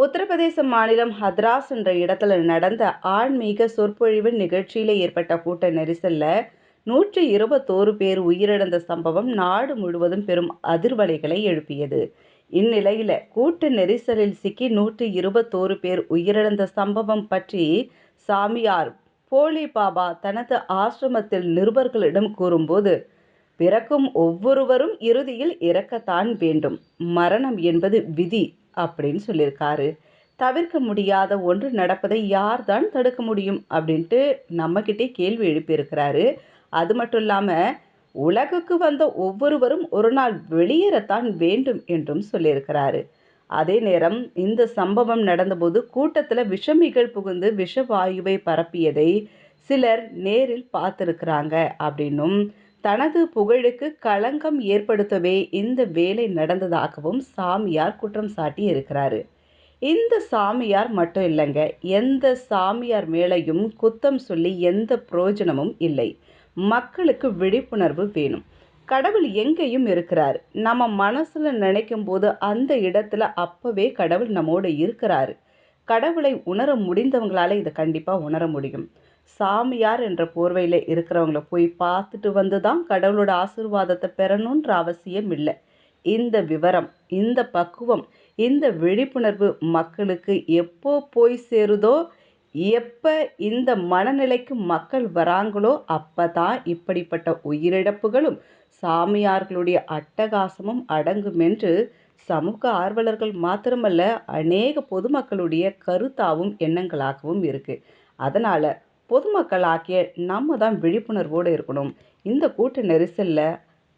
உத்தரப்பிரதேச மாநிலம் ஹத்ராஸ் என்ற இடத்துல நடந்த ஆன்மீக சொற்பொழிவு நிகழ்ச்சியில் ஏற்பட்ட கூட்ட நெரிசலில் நூற்றி இருபத்தோரு பேர் உயிரிழந்த சம்பவம் நாடு முழுவதும் பெரும் அதிர்வலைகளை எழுப்பியது. இந்நிலையில் கூட்ட நெரிசலில் சிக்கி நூற்றி இருபத்தோரு பேர் உயிரிழந்த சம்பவம் பற்றி சாமியார் போலி பாபா தனது ஆசிரமத்தில் நிருபர்களிடம் கூறும்போது பிறக்கும் ஒவ்வொருவரும் இறுதியில் இறக்கத்தான் வேண்டும். மரணம் என்பது விதி அப்படின்னு சொல்லியிருக்காரு. தவிர்க்க முடியாத ஒன்று நடப்பதை யார் தான் தடுக்க முடியும் அப்படின்ட்டு நம்மக்கிட்டே கேள்வி எழுப்பியிருக்கிறாரு. அது மட்டும் இல்லாமல் உலகுக்கு வந்த ஒவ்வொருவரும் ஒரு நாள் வெளியேறத்தான் வேண்டும் என்றும் சொல்லியிருக்கிறாரு. அதே நேரம் இந்த சம்பவம் நடந்தபோது கூட்டத்தில் விஷமிகள் புகுந்து விஷவாயுவை பரப்பியதை சிலர் நேரில் பார்த்துருக்குறாங்க அப்படின்னும் தனது புகழுக்கு களங்கம் ஏற்படுத்தவே இந்த வேலை நடந்ததாகவும் சாமியார் குற்றம் சாட்டி இருக்கிறாரு இந்த சாமியார் மட்டும் இல்லைங்க எந்த சாமியார் மேலையும் குத்தம் சொல்லி எந்த பிரயோஜனமும் இல்லை. மக்களுக்கு விழிப்புணர்வு வேணும். கடவுள் எங்கேயும் இருக்கிறார். நம்ம மனசில் நினைக்கும் போது அந்த இடத்துல அப்போவே கடவுள் நம்மோடு இருக்கிறாரு. கடவுளை உணர முடிந்தவங்களால இதை கண்டிப்பாக உணர முடியும். சாமியார் என்ற போர்வையில் இருக்கிறவங்கள போய் பார்த்துட்டு வந்து தான் கடவுளோட ஆசீர்வாதத்தை பெறணுன்ற அவசியம் இல்லை. இந்த விவரம் இந்த பக்குவம் இந்த விழிப்புணர்வு மக்களுக்கு எப்போ போய் சேருதோ எப்போ இந்த மனநிலைக்கு மக்கள் வராங்களோ அப்போ தான் இப்படிப்பட்ட உயிரிழப்புகளும் சாமியார்களுடைய அட்டகாசமும் அடங்கும் என்று சமூக ஆர்வலர்கள் மாத்திரமல்ல அநேக பொதுமக்களுடைய கருத்தாகவும் எண்ணங்களாகவும் இருக்குது அதனால் பொதுமக்கள் ஆகிய நம்ம தான் விழிப்புணர்வோடு இருக்கணும். இந்த கூட்ட நெரிசலில்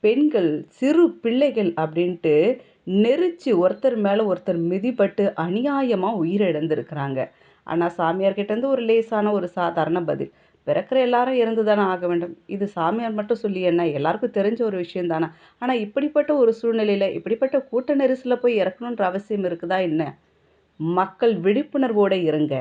பெண்கள் சிறு பிள்ளைகள் அப்படின்ட்டு நெரிச்சு ஒருத்தர் மேலே ஒருத்தர் மிதிப்பட்டு அநியாயமாக உயிரிழந்திருக்கிறாங்க. ஆனால் சாமியார்கிட்டேருந்து ஒரு லேசான ஒரு சாதாரண பதில். பிறக்கிற எல்லாரும் இருந்து தானே ஆக வேண்டும். இது சாமியார் மட்டும் சொல்லி என்ன? எல்லாருக்கும் தெரிஞ்ச ஒரு விஷயம் தானே ஆனால் இப்படிப்பட்ட ஒரு சூழ்நிலையில் இப்படிப்பட்ட கூட்ட நெரிசலில் போய் இறக்கணுன்ற அவசியம் இருக்குதா என்ன? மக்கள் விழிப்புணர்வோடு இருங்க.